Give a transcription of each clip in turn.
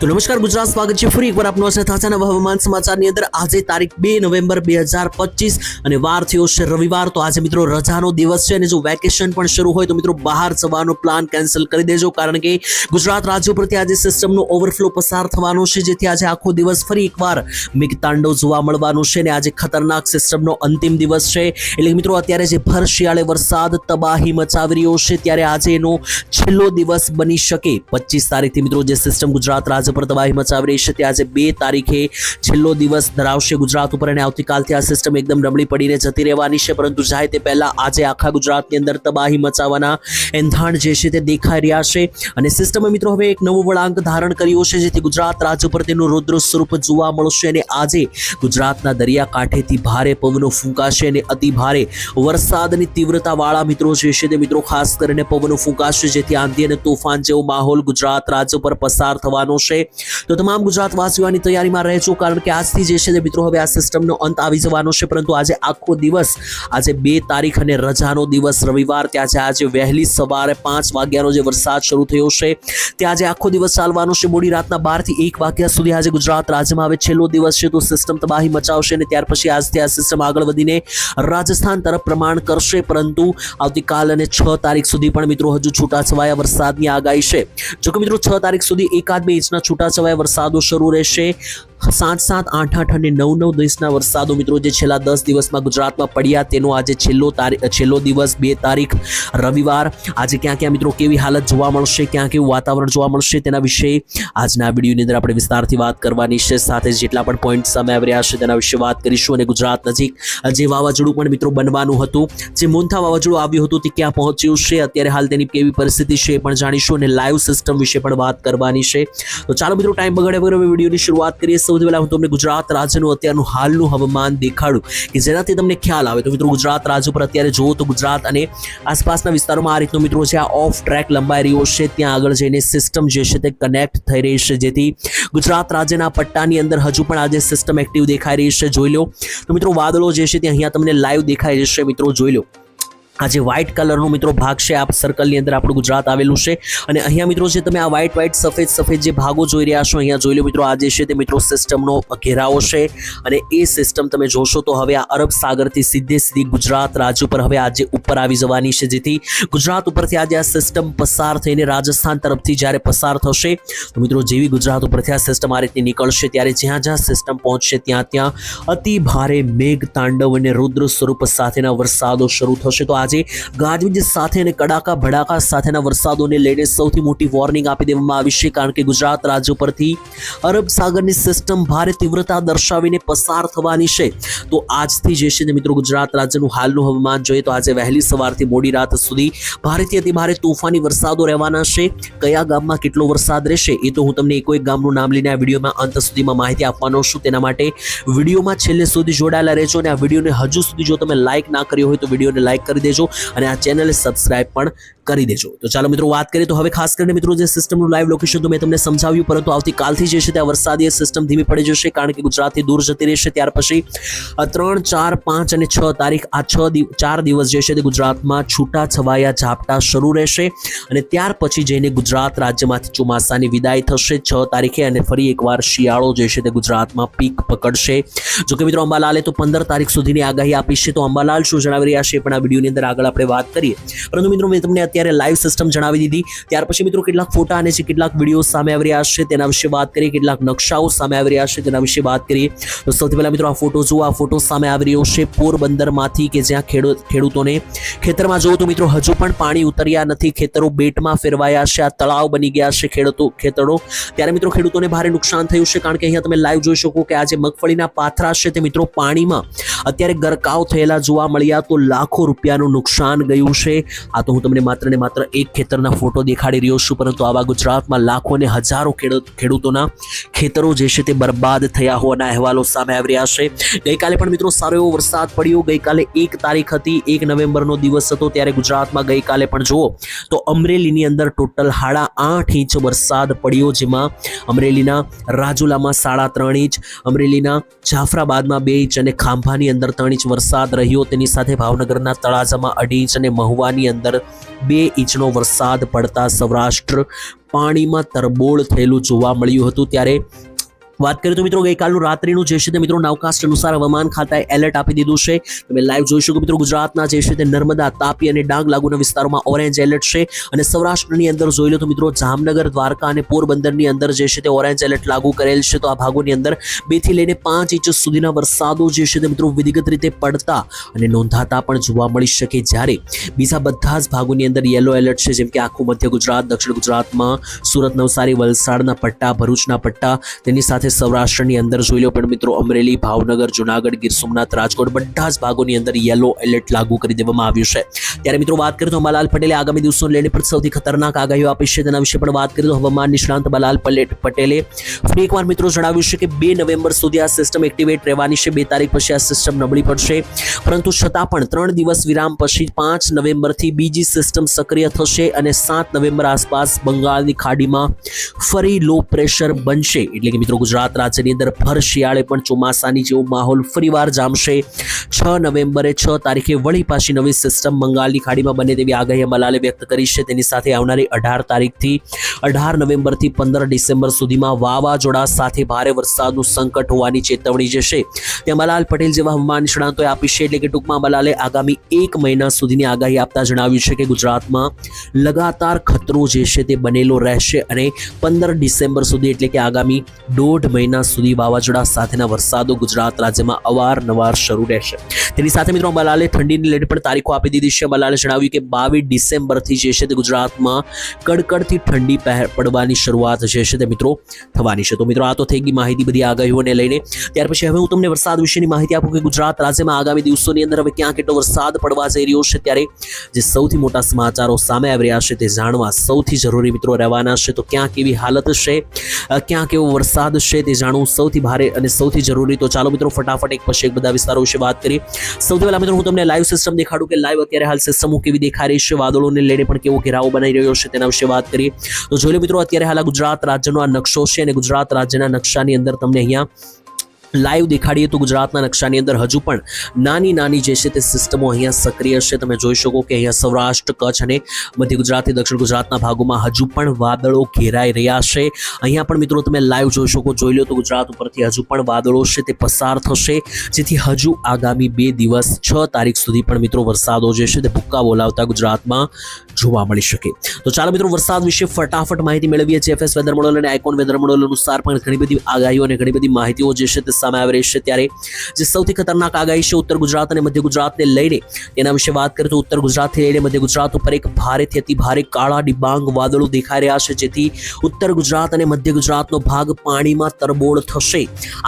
તો નમસ્કાર, ગુજરાત સ્વાગત છે ફરી એકવાર આપનો સાથે થાચાના હવામાન સમાચારની અંદર. આજે તારીખ બે નવેમ્બર બે હજાર પચીસ અને વાર થયો છે રવિવાર. તો આજે મિત્રો રજાનો દિવસ છે અને જો વેકેશન પણ શરૂ હોય તો મિત્રો બહાર જવાનો પ્લાન કેન્સલ કરી દેજો. કારણ કે ગુજરાત રાજ્યો પરથી આજે સિસ્ટમનો ઓવરફ્લો પસાર થવાનો છે, જેથી આજે આખો દિવસ ફરી એકવાર મેઘતાંડવ જોવા મળવાનું છે અને આજે ખતરનાક સિસ્ટમનો અંતિમ દિવસ છે. એટલે મિત્રો અત્યારે જે ભર શિયાળે વરસાદ, તબાહી મચાવી રહ્યો છે, ત્યારે આજે એનો છેલ્લો દિવસ બની શકે. પચીસ તારીખથી મિત્રો જે સિસ્ટમ ગુજરાત રાજ્ય પર તબાહી મચાવી રહી છે. તે આજે બે તારીખે છેલ્લો દિવસ ધરાવશે ગુજરાત ઉપર અને આવતીકાલથી આ સિસ્ટમ એકદમ નબળી પડીને જતી રહેવાની છે. પરંતુ જાય તે પહેલા આજે આખા ગુજરાતની અંદર તબાહી મચાવવાના એંધાણ જે છે તે દેખાઈ રહ્યા છે. અને સિસ્ટમે મિત્રો હવે એક નવો વળાંક ધારણ કર્યો છે, જેથી ગુજરાત રાજ્ય પર તેનું રૌદ્ર સ્વરૂપ જોવા મળશે અને આજે ગુજરાતના દરિયાકાંઠેથી ભારે પવનો ફૂંકાશે અને અતિ ભારે વરસાદની તીવ્રતાવાળા મિત્રો જે છે તે મિત્રો ખાસ કરીને પવનો ફૂંકાશે, જેથી આંધી અને તોફાન જેવો માહોલ ગુજરાત રાજ્ય પર પસાર થવાનો છે. તો તમામ ગુજરાતવાસીઓની તૈયારીમાં રહેજો, કારણ કે આજથી જે છે તે મિત્રો હવે આ સિસ્ટમનો અંત આવી જવાનો છે, પરંતુ આજે આખો દિવસ, આજે બે તારીખ અને રજાનો દિવસ, રવિવાર, ત્યાં આજે વહેલી સવારે પાંચ વાગ્યાનો જે વરસાદ શરૂ થયો છે તે આજે આખો દિવસ ચાલવાનો છે. મોડી રાતના બારથી એક વાગ્યા સુધી આજે ગુજરાત રાજ્યમાં હવે છેલ્લો દિવસ છે, તો સિસ્ટમ તબાહી મચાવશે અને ત્યાર પછી આજથી આ સિસ્ટમ આગળ વધીને રાજસ્થાન તરફ પ્રમાણ કરશે, પરંતુ આવતીકાલ અને છ તારીખ સુધી પણ મિત્રો હજુ છૂટાછવાયા વરસાદની આગાહી છે. જો કે મિત્રો, છ તારીખ સુધી એકાદ બે ઇંચના છૂટાછવાયા વરસાદો શરૂ રહેશે. સાત સાત આઠ આઠ અને નવ નવ દેશના વરસાદો મિત્રો જે છેલ્લા દસ દિવસમાં ગુજરાતમાં પડ્યા તેનો આજે છેલ્લો તારીખ છેલ્લો દિવસ બે તારીખ રવિવાર. આજે ક્યાં ક્યાં મિત્રો કેવી હાલત જોવા મળશે, ક્યાં કેવું વાતાવરણ જોવા મળશે તેના વિશે આજના વિડીયોની અંદર આપણે વિસ્તારથી વાત કરવાની છે. સાથે જેટલા પણ પોઈન્ટ સામે આવી રહ્યા છે તેના વિશે વાત કરીશું અને ગુજરાત નજીક જે વાવાઝોડું પણ મિત્રો બનવાનું હતું, જે મોન્થા વાવાઝોડું આવ્યું હતું તે ક્યાં પહોંચ્યું છે, અત્યારે હાલ તેની કેવી પરિસ્થિતિ છે એ પણ જાણીશું અને લાઈવ સિસ્ટમ વિશે પણ વાત કરવાની છે. તો ચાલો મિત્રો ટાઈમ બગડે વગર વિડીયોની શરૂઆત કરીએ. સૌથી પહેલા હું તમને ગુજરાત રાજ્યનું અત્યારનું હાલનું હવામાન દેખાડું કે જેનાથી તમને ખ્યાલ આવે. તો મિત્રો, ગુજરાત રાજ્ય પર અત્યારે જુઓ તો ગુજરાત અને આસપાસના વિસ્તારોમાં આ રીતનો મિત્રો છે, આ ઓફ ટ્રેક લંબાઈ રહ્યો છે. ત્યાં આગળ જઈને સિસ્ટમ જે છે તે કનેક્ટ થઈ રહી છે. જેથી ગુજરાત રાજ્યના પટ્ટાની અંદર હજુ પણ આજે સિસ્ટમ એક્ટિવ દેખાઈ રહી છે. જોઈ લો. તો મિત્રો, વાદળો જે છે તે અહીંયા તમને લાઈવ દેખાઈ જશે. મિત્રો, જોઈ લો. આ જે વ્હાઇટ કલરનો મિત્રો ભાગ છે. આ સર્કલની અંદર આપણું ગુજરાત આવેલું છે. અને અહીંયા મિત્રો છે તમે આ વ્હાઇટ વ્હાઇટ સફેદ સફેદ જે ભાગો જોઈ રહ્યા છો, અહીંયા જોઈ લો મિત્રો, આ જે છે તે મિત્રો સિસ્ટમનો ઘેરાવો છે. અને એ સિસ્ટમ તમે જોશો તો હવે આ અરબ સાગરથી સીધે સીધી ગુજરાત રાજ્ય ઉપર હવે આજે ઉપર આવી જવાની છે. જેથી ગુજરાત ઉપરથી આજે આ સિસ્ટમ પસાર થઈને રાજસ્થાન તરફથી જ્યારે પસાર થશે, તો મિત્રો જેવી ગુજરાત ઉપરથી આ સિસ્ટમ આ રીતની નીકળશે ત્યારે જ્યાં જ્યાં સિસ્ટમ પહોંચશે, ત્યાં ત્યાં અતિ ભારે મેઘ, તાંડવ અને રુદ્ર સ્વરૂપ સાથેના વરસાદો શરૂ થશે. તો આજે ગાજવીજ સાથે અને કડાકા ભડાકા સાથેના વરસાદોને લઈને સૌથી મોટી વોર્નિંગ આપી દેવામાં આવી છે, કારણ કે ગુજરાત રાજ્ય પરથી અરબ સાગરની સિસ્ટમ ભારે તીવ્રતા દર્શાવીને પસાર થવાની છે. તો આજથી જે છે મિત્રો ગુજરાત રાજ્યનું હાલનું હવામાન જોઈએ તો આજે વહેલી સવારથી મોડી રાત સુધી ભારેથી અતિભારે તોફાની વરસાદો રહેવાના છે. કયા ગામમાં કેટલો વરસાદ રહેશે એ તો હું તમને એકો એક ગામનું નામ લઈને આ વિડીયોમાં અંત સુધીમાં માહિતી આપવાનો છું. તેના માટે વિડીયોમાં છેલ્લે સુધી જોડાયેલા રહેજો અને આ વિડીયોને હજુ સુધી જો તમે લાઇક ના કર્યો હોય તો વિડીયોને લાઇક કરી દેજો. અને આ ચેનલને સબસ્ક્રાઇબ પણ કરી દેજો. તો ચાલો મિત્રો વાત કરીએ, તો હવે ખાસ કરીને મિત્રો જે સિસ્ટમનું લાઈવ લોકેશન તો મેં તમને સમજાવ્યું, પરંતુ આવતીકાલથી જે છે તે વરસાદી સિસ્ટમ ધીમી પડી જશે, કારણ કે ગુજરાતથી દૂર જતી રહેશે. ત્યાર પછી ત્રણ, ચાર, પાંચ અને છ તારીખ, આ છ ચાર દિવસ જે છે તે ગુજરાતમાં છૂટા છવાયા ઝાપટા શરૂ રહેશે અને ત્યાર પછી જઈને ગુજરાત રાજ્યમાંથી ચોમાસાની વિદાય થશે. છ તારીખે અને ફરી એકવાર શિયાળો જે છે તે ગુજરાતમાં પીક પકડશે. જો કે મિત્રો અંબાલાલે તો પંદર તારીખ સુધીની આગાહી આપી છે, તો અંબાલાલ શું જણાવી રહ્યા છે પણ આ વિડીયોની અંદર આગળ આપણે વાત કરીએ. પરંતુ મિત્રો મેં તમને અત્યારે લાઈવ સિસ્ટમ જણાવી દીધી. ત્યાર પછી મિત્રો કેટલાક ફોટા અને કેટલાક વીડિયો સામે આવી રહ્યા છે તેના વિશે વાત કરીએ. કેટલાક નકશાઓ સામે આવી રહ્યા છે તેના વિશે વાત કરીએ. તો સૌથી પહેલા મિત્રો આ ફોટો જુઓ. આ ફોટો સામે આવી રહ્યો છે પોરબંદરમાંથી કે જ્યાં ખેડૂત ખેડૂતોને ખેતરમાં જુઓ તો મિત્રો હજુ પણ પાણી ઉતર્યા નથી. ખેતરો બેટમાં ફેરવાયા છે. આ તળાવ બની ગયા છે ખેડૂતો, ખેતરો. ત્યારે મિત્રો ખેડૂતોને ભારે નુકસાન થયું છે કારણ કે અહીંયા તમે લાઈવ જોઈ શકો કે આ જે મગફળીના પાથરા છે તે મિત્રો પાણીમાં અત્યારે ગરકાવ થયેલા જોવા મળ્યા તો લાખો રૂપિયાનું નુકસાન ગયું છે. આ તો હું તમને માત્ર ને માત્ર એક ખેતરના ફોટો દેખાડી રહ્યો છું, પરંતુ આવા ગુજરાતમાં લાખો અને હજારો ખેડૂતોના ખેતરો જે છે તે બરબાદ થયા હોવાના અહેવાલો સામે આવી રહ્યા છે. ગઈકાલે પણ મિત્રો સારો એવો વરસાદ પડ્યો. ગઈકાલે એક તારીખ હતી, એક નવેમ્બરનો દિવસ હતો, ત્યારે ગુજરાતમાં ગઈકાલે પણ જુઓ તો અમરેલીની અંદર ટોટલ સાડા આઠ ઇંચ વરસાદ પડ્યો, જેમાં અમરેલીના રાજુલામાં સાડા ત્રણ ઇંચ, અમરેલીના જાફરાબાદમાં બે ઇંચ અને ખાંભાની અંદર ત્રણ ઇંચ વરસાદ રહ્યો. તેની સાથે ભાવનગરના તળાજામાં અઢી ઇંચ અને મહુવાની અંદર બે બે ઇંચનો વરસાદ પડતા સૌરાષ્ટ્ર પાણીમાં તરબોળ થયેલું જોવા મળ્યું હતું. ત્યારે વાત કરીએ તો મિત્રો ગઈકાલનું રાત્રિનું જે છે તે મિત્રો નાવકાસ્ટ અનુસાર હવામાન ખાતાએ એલર્ટ આપી દીધું છે. તમે લાઈવ જોઈ શકો મિત્રો ગુજરાતના જે છે તે નર્મદા, તાપી અને ડાંગ લાગુના વિસ્તારોમાં ઓરેન્જ એલર્ટ છે. અને સૌરાષ્ટ્રની અંદર જોઈ લો તો મિત્રો જામનગર, દ્વારકા અને પોરબંદરની અંદર જે છે તે ઓરેન્જ એલર્ટ લાગુ કરેલ છે. તો આ ભાગોની અંદર બેથી લઈને પાંચ ઇંચ સુધીના વરસાદો જે છે તે મિત્રો વિધિગત રીતે પડતા અને નોંધાતા પણ જોવા મળી શકે જ્યારે. બીજા બધા જ ભાગોની અંદર યલો એલર્ટ છે, જેમ કે આખું મધ્ય ગુજરાત, દક્ષિણ ગુજરાતમાં સુરત, નવસારી, વલસાડના પટ્ટા, ભરૂચના પટ્ટા, તેની સાથે સૌરાષ્ટ્રની અંદર જોઈ લો. પણ મિત્રો, અમરેલી, ભાવનગર, જુનાગઢ, ગીર સોમનાથ, રાજકોટ બધા જ ભાગોની અંદર યલો એલર્ટ લાગુ કરી દેવામાં આવ્યું છે. ત્યારે મિત્રો, વાત કરીએ તો અંબાલાલ પટેલે આગામી દિવસોને લઈને પણ સૌથી ખતરનાક આગાહીઓ આપી છે. તેના વિશે પણ વાત કરીએ તો હવામાન નિષ્ણાંત અંબાલાલ પટેલે ફરી એકવાર મિત્રો જણાવ્યું છે કે બે નવેમ્બર સુધી આ સિસ્ટમ એક્ટિવેટ રહેવાની છે. બે તારીખ પછી આ સિસ્ટમ નબળી પડશે. પરંતુ છતાં પણ ત્રણ દિવસ વિરામ પછી પાંચ નવેમ્બરથી બીજી સિસ્ટમ સક્રિય થશે અને સાત નવેમ્બર આસપાસ બંગાળની ખાડીમાં ફરી લો પ્રેશર બનશે. એટલે કે મિત્રો, ગુજરાત રાજ્યની અંદર ભર શિયાળે પણ ચોમાસાની જેવો માહોલ ફરીવાર જામશે. છ નવેમ્બરે છ તારીખે વળી પાછી નવી સિસ્ટમ બંગાળની ખાડીમાં બને તેવી આગાહી મલાલે વ્યક્ત કરી છે. તેની સાથે આવનારી અઢાર તારીખથી અઢાર નવેમ્બરથી પંદર ડિસેમ્બર સુધીમાં વાવાઝોડા સાથે ભારે વરસાદનું સંકટ હોવાની ચેતવણી જશે ત્યાં અંબાલાલ પટેલ જેવા હવામાન નિષ્ણાંતોએ આપી છે એટલે કે ટૂંકમાં મલાલે આગામી એક મહિના સુધીની આગાહી આપતા જણાવ્યું છે કે ગુજરાતમાં લગાતાર ખતરો જે છે તે બનેલો રહેશે અને પંદર ડિસેમ્બર સુધી એટલે કે આગામી દોઢ મહિના સુધી વાવાઝોડા સાથેના વરસાદો ગુજરાત રાજ્યમાં અવારનવાર શરૂ રહેશે. તેની સાથે મિત્રો અંબાલાલે ઠંડીની લઈને પણ તારીખો આપી દીધી છે. અંબાલાલે જણાવ્યું કે બાવીસ ડિસેમ્બરથી જે છે તે ગુજરાતમાં કડકડથી ઠંડી પડવાની શરૂઆત જે છે તે મિત્રો થવાની છે. તો મિત્રો આ તો થઈ ગઈ માહિતી બધી આગાહીઓને લઈને. ત્યાર પછી હવે હું તમને વરસાદ વિશેની માહિતી આપું કે ગુજરાત રાજ્યમાં આગામી દિવસોની અંદર હવે ક્યાં કેટલો વરસાદ પડવા જઈ રહ્યો છે ત્યારે જે સૌથી મોટા સમાચારો સામે આવી રહ્યા છે તે જાણવા સૌથી જરૂરી મિત્રો રહેવાના છે. તો ક્યાં કેવી હાલત છે? ક્યાં કેવો વરસાદ છે? તે જાણવું સૌથી ભારે અને સૌથી જરૂરી. તો ચાલો મિત્રો, ફટાફટ એક પછી એક બધા વિસ્તારો વિશે વાત કરીએ. સૌથી પહેલા મિત્રો, હું તમને લાઈવ સિસ્ટમ દેખાડું કે લાઈવ અત્યારે હાલ સિસ્ટમ કેવી દેખાઈ રહી છે, વાદળોને લઈને પણ કેવો ઘેરાવો બનાવી રહ્યો છે તેના વિશે વાત કરીએ. તો જોઈ લો મિત્રો, અત્યારે હાલ ગુજરાત રાજ્યનો આ નકશો છે અને ગુજરાત રાજ્યના નકશાની અંદર તમને અહીંયા લાઈવ દેખાડીએ તો ગુજરાતના નકશાની અંદર હજુ પણ નાની નાની જે છે તે સિસ્ટમો અહીંયા સક્રિય છે. તમે જોઈ શકો કે અહીંયા સૌરાષ્ટ્ર, કચ્છ અને મધ્ય ગુજરાતથી દક્ષિણ ગુજરાતના ભાગોમાં હજુ પણ વાદળો ઘેરાઈ રહ્યા છે. અહીંયા પણ મિત્રો તમે લાઈવ જોઈ શકો, જોઈ લો તો ગુજરાત ઉપરથી હજુ પણ વાદળો છે તે પસાર થશે. જેથી હજુ આગામી બે દિવસ છ તારીખ સુધી પણ મિત્રો વરસાદો જે છે તે ભૂક્કા બોલાવતા ગુજરાતમાં જોવા મળી શકે. તો ચાલો મિત્રો વરસાદ વિશે ફટાફટ માહિતી મેળવીએ. જીએફએસ વેધર મોડલ અને આઇકોન વેધર મોડલ અનુસાર પણ ઘણી બધી આગાહીઓ અને ઘણી બધી માહિતીઓ જે છે તે સામે આવી રહી છે ત્યારે જે સૌથી ખતરનાક આગાહી છે ઉત્તર ગુજરાત અને મધ્ય ગુજરાતને લઈને તેના વિશે વાત કરીએ તો ઉત્તર ગુજરાતથી લઈને મધ્ય ગુજરાત ઉપર એક ભારેથી અતિ ભારે કાળા ડિબાંગ વાદળો દેખાઈ રહ્યા છે, જેથી ઉત્તર ગુજરાત અને મધ્ય ગુજરાતનો ભાગ પાણીમાં તરબોળ થશે.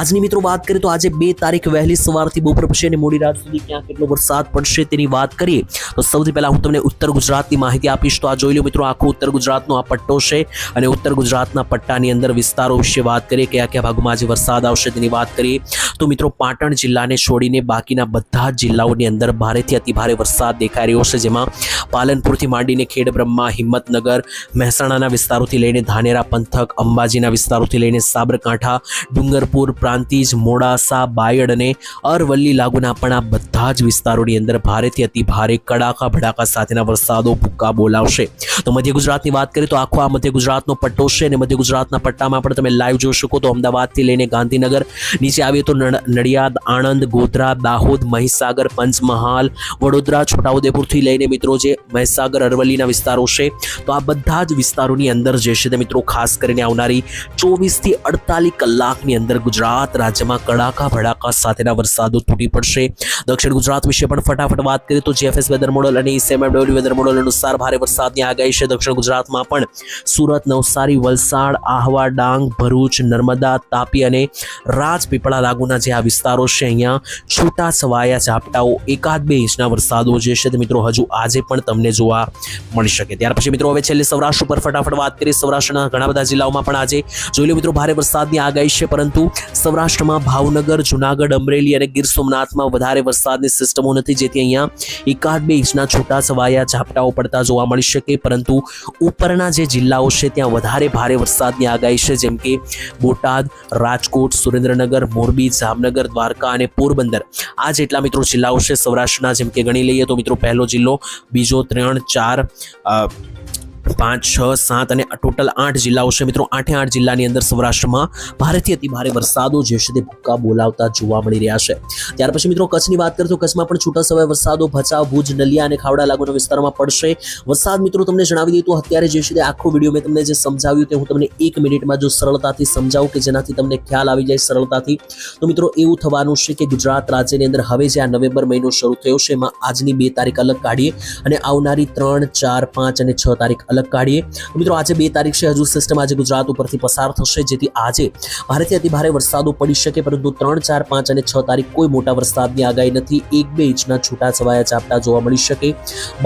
આજની મિત્રો વાત કરીએ તો આજે બે તારીખ વહેલી સવારથી બપોર પછી અને મોડી રાત સુધી ક્યાં કેટલો વરસાદ પડશે તેની વાત કરીએ તો સૌથી પહેલાં હું તમને ઉત્તર ગુજરાતની માહિતી આપીશ. તો આ જોઈ લો મિત્રો, આખો ઉત્તર ગુજરાતનો આ પટ્ટો છે અને ઉત્તર ગુજરાતના પટ્ટાની અંદર વિસ્તારો વિશે વાત કરીએ કયા કયા ભાગમાં આજે વરસાદ આવશે તેની વાત કરીએ તો મિત્રો, પાટણ જિલ્લાને છોડીને બાકીના બધા જિલ્લાઓની અંદર ભારેથી અતિભારે વરસાદ દેખાઈ રહ્યો છે, જેમાં પાલનપુરથી માંડીને ખેડબ્રહ્મા હિંમતનગર, મહેસાણાના વિસ્તારોથી લઈને ધાનેરા, પંથક, અંબાજીના વિસ્તારોથી લઈને સાબરકાંઠા, ડુંગરપુર, પ્રાંતિજ, મોડાસા, બાયડ અને અરવલ્લી લાગુના પણ આ બધા જ વિસ્તારોની અંદર ભારેથી અતિ ભારે કડાકા ભડાકા સાથેના વરસાદો ભૂક્કા બોલાવશે. તો મધ્ય ગુજરાતની વાત કરીએ તો આખો આ મધ્ય ગુજરાતનો પટ્ટો છે અને મધ્ય ગુજરાતના પટ્ટામાં પણ તમે લાઈવ જોઈ શકો તો અમદાવાદથી લઈને ગાંધીનગર, નીચે આવીએ તો નડ- નડિયાદ, આણંદ, ગોધરા, દાહોદ, મહીસાગર, પંચમહાલ, વડોદરા, છોટાઉદેપુરથી લઈને મિત્રો જે મહીસાગર, અરવલ્લીના વિસ્તારો છે. તો આ બધા જ વિસ્તારોની અંદર જે છે તે મિત્રો ખાસ કરીને આવનારી ચોવીસથી અડતાલીસ કલાકની અંદર ગુજરાત રાજ્યમાં કડાકા ભડાકા સાથેના વરસાદો તૂટી પડશે. દક્ષિણ ગુજરાત વિશે પણ ફટાફટ વાત કરીએ તો જીએફએસ વેધર મોડલ અને ઈસેમએમડબલ્યુ વેધર મોડલ અનુસાર ભારે વરસાદની આગાહી છે. દક્ષિણ ગુજરાતમાં પણ સુરત, નવસારી, વલસાડ, આહવા, ડાંગ, ભરૂચ, નર્મદા, તાપી અને રાજપીપળા લાગુના જે આ વિસ્તારો છે, અહીંયા છૂટા છવાયા ઝાપટાઓ એકાદ બે ઇંચના વરસાદો જે છે તે મિત્રો હજુ આજે પણ તમને જોવા મળી શકે. ત્યાર પછી મિત્રો હવે છેલ્લે સૌરાષ્ટ્ર ઉપર ફટાફટ વાત કરીએ. સૌરાષ્ટ્રના ઘણા બધા જિલ્લાઓમાં પણ આજે જોઈ લો મિત્રો ભારે વરસાદની આગાહી છે, પરંતુ સૌરાષ્ટ્રમાં ભાવનગર, જુનાગઢ, અમરેલી અને ગીર સોમનાથમાં વધારે વરસાદની સિસ્ટમો નથી, જેથી અહીંયા એકાદ બે ઇંચના છૂટા છવાયા ઝાપટાઓ પડતા જોવા મળી શકે. પરંતુ ઉપરના જે જિલ્લાઓ છે, ત્યાં વધારે ભારે વરસાદની આગાહી છે, જેમ કે બોટાદ, રાજકોટ, સુરેન્દ્રનગર, મોરબી, જામનગર, દ્વારકા અને પોરબંદર. આ જેટલા મિત્રો જિલ્લાઓ છે સૌરાષ્ટ્રના, જેમ કે ગણી લઈએ તો મિત્રો પહેલો જિલ્લો, બીજો જો ત્રણ ચાર પાંચ, છ, સાત અને ટોટલ આઠ જિલ્લાઓ છે. મિત્રો, આઠે આઠ જિલ્લાની અંદર સૌરાષ્ટ્રમાં ભારેથી અતિ ભારે વરસાદો જે છે તે ભૂક્કા બોલાવતા જોવા મળી રહ્યા છે. ત્યાર પછી મિત્રો, કચ્છની વાત કરીએ તો કચ્છમાં પણ છૂટા સમય વરસાદો ભચાઉ, ભુજ, નલિયા અને ખાવડા લાગુના વિસ્તારમાં પડશે. વરસાદ મિત્રો, તમને જણાવી દઈએ તો અત્યારે જે છે આખો વીડિયો મેં તમને જે સમજાવ્યું તે હું તમને એક મિનિટમાં જો સરળતાથી સમજાવું કે જેનાથી તમને ખ્યાલ આવી જાય સરળતાથી. તો મિત્રો, એવું થવાનું છે કે ગુજરાત રાજ્યની અંદર હવે જે આ નવેમ્બર મહિનો શરૂ થયો છે, એમાં આજની બે તારીખ અલગ કાઢીએ અને આવનારી ત્રણ, ચાર, પાંચ અને છ તારીખ અલગ કાઢીએ. મિત્રો આજે બે તારીખ છે. હજુ સિસ્ટમ આજે ગુજરાત ઉપરથી પસાર થશે. જેથી આજે ભારેથી અતિ ભારે વરસાદો પડી શકે, પરંતુ ત્રણ, ચાર, પાંચ અને છ તારીખ કોઈ મોટા વરસાદની આગાહી નથી. એક, બે ઇંચના છૂટા છવાયા ઝાપટા જોવા મળી શકે.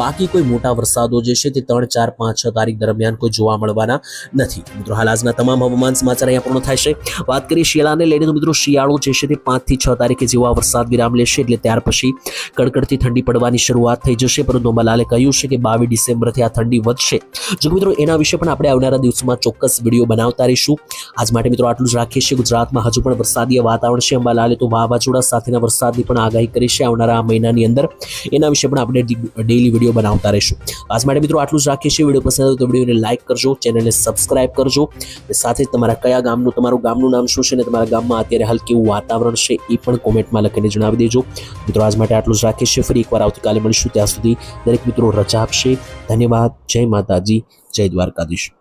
બાકી કોઈ મોટા વરસાદો જે છે તે ત્રણ, ચાર, પાંચ, છ તારીખ દરમિયાન કોઈ જોવા મળવાના નથી. મિત્રો હાલ આજના તમામ હવામાન સમાચાર અહીંયા પૂર્ણ થાય છે. વાત કરીએ શિયાળાને લઈને, તો મિત્રો શિયાળો જે છે તે પાંચથી છ તારીખે જેવા વરસાદ વિરામ લેશે, એટલે ત્યાર પછી કડકડતી ઠંડી પડવાની શરૂઆત થઈ જશે. પરંતુ અંબાલાલે કહ્યું છે કે બાવીસ ડિસેમ્બરથી આ ઠંડી વધશે. જો મિત્રો એના વિશે પણ આપણે આવનારા દિવસોમાં ચોક્કસ વીડિયો બનાવતા રહીશું. આજ માટે મિત્રો આટલું જ રાખીએ છીએ. ગુજરાતમાં હજુ પણ વરસાદીય વાતાવરણ છે. અંબાલાલે તો વાવાઝોડા સાથેના વરસાદની પણ આગાહી કરી છે આવનારા મહિનાની અંદર. એના વિશે પણ આપણે ડેલી વીડિયો બનાવતા રહીશું. આજ માટે મિત્રો આટલું જ રાખીએ છીએ. વીડિયો પસંદ આવે તો વિડીયોને લાઇક કરજો, ચેનલને સબસ્ક્રાઇબ કરજો. સાથે જ તમારા કયા ગામનું, તમારું ગામનું નામ શું છે અને તમારા ગામમાં અત્યારે હાલ કેવું વાતાવરણ છે એ પણ કોમેન્ટમાં લખીને જણાવી દેજો. મિત્રો આજ માટે આટલું જ રાખીએ છીએ. ફરી એકવાર આવતીકાલે મળીશું. ત્યાં સુધી દરેક મિત્રો રજા આપશે. ધન્યવાદ. જય માતાજી જય દ્વારકાધીશ.